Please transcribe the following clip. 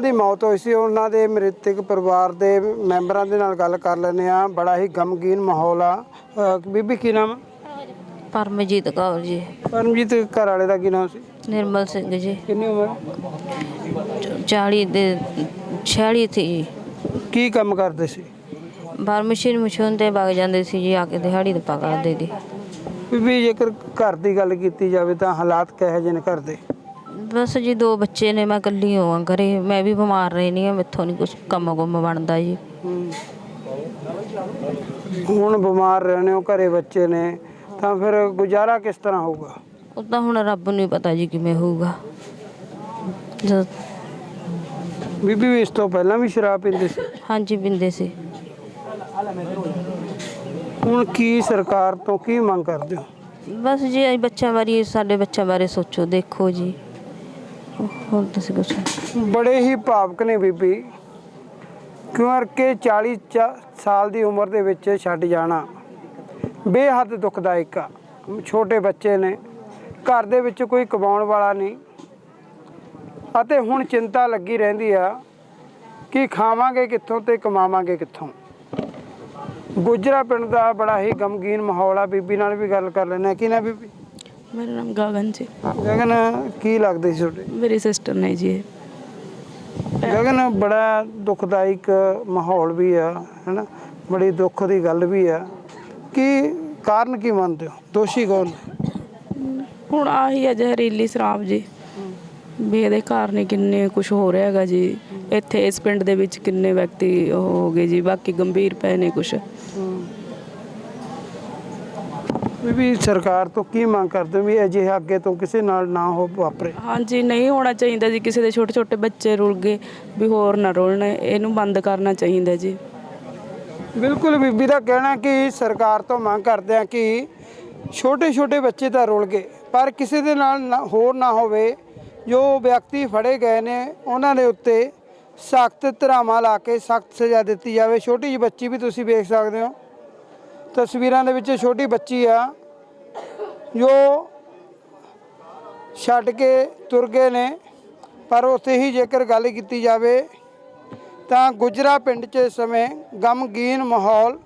ਜਿਨ੍ਹਾਂ ਦੀ ਮੌਤ ਹੋਈ ਸੀ ਉਹਨਾਂ ਦੇ ਮ੍ਰਿਤਕ ਪਰਿਵਾਰ ਦੇ ਮੈਂਬਰਾਂ ਦੇ ਨਾਲ ਗੱਲ ਕਰ ਲੈਂਦੇ ਆ ਬੜਾ ਹੀ ਗਮਗੀਨ ਮਾਹੌਲ ਆ। ਬੀਬੀ ਕੀ ਨਾਮ? ਆ? ਪਰਮਜੀਤ ਕੌਰ ਜੀ। ਪਰਮਜੀਤ ਘਰ ਵਾਲੇ ਦਾ ਕੀ ਨਾਮ ਸੀ? ਨਿਰਮਲ ਸਿੰਘ ਜੀ। ਕਿੰਨੀ ਉਮਰ? 40 ਦੇ 46 ਸੀ ਜੀ। ਕੀ ਕੰਮ ਕਰਦੇ ਸੀ? ਬਾਹਰ ਮਸ਼ੀਨ ਮਸ਼ੂਨ ਤੇ ਵਗ ਜਾਂਦੇ ਸੀ ਜੀ ਆ ਕੇ ਦਿਹਾੜੀ ਤੇ ਕਰਦੇ ਦੀ ਬੀਬੀ ਜੇਕਰ ਘਰ ਦੀ ਗੱਲ ਕੀਤੀ ਜਾਵੇ ਤਾਂ ਹਾਲਾਤ ਕਿਹੋ ਜਿਹੇ ਨੇ ਘਰ ਦੇ? ਬਸ ਜੀ ਦੋ ਬੱਚੇ ਨੇ ਮੈਂ ਇਕੱਲੀ ਹਾਂ ਘਰੇ। ਮੈਂ ਵੀ ਬਿਮਾਰ ਰਹਿਣੀ ਆ ਮੈਥੋਂ ਨਹੀਂ ਕੁਝ ਕੰਮ ਕੁਮ ਬਣਦਾ ਜੀ। ਹੁਣ ਬਿਮਾਰ ਰਹਿਣੇ ਹੋ ਘਰੇ ਬੱਚੇ ਨੇ ਤਾਂ ਫਿਰ ਗੁਜ਼ਾਰਾ ਕਿਸ ਤਰ੍ਹਾਂ ਹੋਊਗਾ? ਉਹ ਤਾਂ ਹੁਣ ਰੱਬ ਨੂੰ ਹੀ ਪਤਾ ਜੀ ਕਿਵੇਂ ਹੋਊਗਾ। ਜਦ ਬੀਬੀ ਵੀ ਇਸ ਤੋਂ ਪਹਿਲਾਂ ਵੀ ਸ਼ਰਾਬ ਪੀਂਦੇ ਸੀ? ਹਾਂਜੀ ਬਿੰਦੇ ਸੀ। ਹੁਣ ਕੀ ਸਰਕਾਰ ਤੋਂ ਕੀ ਮੰਗ ਕਰਦੇ ਹੋ? ਬਸ ਜੀ ਇਹ ਬੱਚਿਆਂ ਬਾਰੇ ਸਾਡੇ ਬੱਚਿਆਂ ਬਾਰੇ ਸੋਚੋ ਦੇਖੋ ਜੀ। ਹੋਰ ਤੁਸੀਂ ਕੁਛ ਬੜੇ ਹੀ ਭਾਵਕ ਨੇ ਬੀਬੀ। ਕਿਉਂਕਿ 40 ਚਾ- ਸਾਲ ਦੀ ਉਮਰ ਦੇ ਵਿੱਚ ਛੱਡ ਜਾਣਾ। ਬੇਹੱਦ ਦੁਖਦਾਇਕ ਆ। ਛੋਟੇ ਬੱਚੇ ਨੇ। ਘਰ ਦੇ ਵਿੱਚ ਕੋਈ ਕਮਾਉਣ ਵਾਲਾ ਨਹੀਂ। ਅਤੇ ਹੁਣ ਚਿੰਤਾ ਲੱਗੀ ਰਹਿੰਦੀ ਆ ਕਿ ਖਾਵਾਂਗੇ ਕਿੱਥੋਂ ਤੇ ਕਮਾਵਾਂਗੇ ਕਿੱਥੋਂ। ਗੁਜਰਾ ਪਿੰਡ ਦਾ ਬੜਾ ਹੀ ਗਮਗੀਨ ਮਾਹੌਲ ਆ। ਬੀਬੀ ਨਾਲ ਵੀ ਗੱਲ ਕਰ ਲੈਣਾ ਕਿ ਨਾ ਬੀਬੀ? ਮੇਰਾ ਨਾਮ ਗਗਨ ਜੀ। ਗਗਨ ਕੀ ਲੱਗਦੇ ਸੀ ਤੁਹਾਡੇ? ਮੇਰੀ ਸਿਸਟਰ ਨੇ ਜੀ ਇਹ। ਗਗਨ ਬੜਾ ਦੁਖਦਾਇਕ ਮਾਹੌਲ ਵੀ ਆ ਹੈਨਾ? ਬੜੀ ਦੁੱਖ ਦੀ ਗੱਲ ਵੀ ਆ। ਕੀ ਕਾਰਨ ਕੀ ਮੰਨਦੇ ਹੋ? ਦੋਸ਼ੀ ਕੌਣ? ਹੁਣ ਆਹੀ ਹੈ ਜ਼ਹਿਰੀਲੀ ਸ਼ਰਾਬ ਜੀ। ਵੀ ਇਹਦੇ ਕਾਰਨ ਕਿੰਨੇ ਕੁਝ ਹੋ ਰਿਹਾ ਹੈਗਾ ਜੀ। ਇੱਥੇ ਇਸ ਪਿੰਡ ਦੇ ਵਿੱਚ ਕਿੰਨੇ ਵਿਅਕਤੀ ਹੋ ਗਏ ਜੀ ਬਾਕੀ ਗੰਭੀਰ ਪਏ ਨੇ ਕੁਝ ਵੀ ਵੀ ਸਰਕਾਰ ਤੋਂ ਕੀ ਮੰਗ ਕਰਦੇ ਹੋ ਵੀ ਅਜਿਹਾ ਅੱਗੇ ਤੋਂ ਕਿਸੇ ਨਾਲ ਨਾ ਹੋ ਵਾਪਰੇ? ਹਾਂਜੀ ਨਹੀਂ ਹੋਣਾ ਚਾਹੀਦਾ ਜੀ ਕਿਸੇ ਦੇ ਛੋਟੇ ਛੋਟੇ ਬੱਚੇ ਰੁਲ ਗਏ ਵੀ ਹੋਰ ਨਾ ਰੁਲਣ ਇਹਨੂੰ ਬੰਦ ਕਰਨਾ ਚਾਹੀਦਾ ਜੀ। ਬਿਲਕੁਲ ਬੀਬੀ ਦਾ ਕਹਿਣਾ ਕਿ ਸਰਕਾਰ ਤੋਂ ਮੰਗ ਕਰਦੇ ਆ ਕਿ ਛੋਟੇ ਛੋਟੇ ਬੱਚੇ ਤਾਂ ਰੁਲ ਗਏ ਪਰ ਕਿਸੇ ਦੇ ਨਾਲ ਨਾ- ਹੋਰ ਨਾ ਹੋਵੇ। ਜੋ ਵਿਅਕਤੀ ਫੜੇ ਗਏ ਨੇ ਉਹਨਾਂ ਦੇ ਉੱਤੇ ਸਖਤ ਧਰਾਵਾਂ ਲਾ ਕੇ ਸਖਤ ਸਜ਼ਾ ਦਿੱਤੀ ਜਾਵੇ। ਛੋਟੀ ਜਿਹੀ ਬੱਚੀ ਵੀ ਤੁਸੀਂ ਵੇਖ ਸਕਦੇ ਹੋ। ਤਸਵੀਰਾਂ ਦੇ ਵਿੱਚ ਛੋਟੀ ਬੱਚੀ ਆ, ਜੋ ਛੱਡ ਕੇ ਤੁਰ ਗਏ ਨੇ, ਪਰ ਉੱਥੇ ਹੀ ਜੇਕਰ ਗੱਲ ਕੀਤੀ ਜਾਵੇ ਤਾਂ ਗੁਜਰਾ ਪਿੰਡ 'ਚ ਇਸ ਸਮੇਂ ਗਮਗੀਨ ਮਾਹੌਲ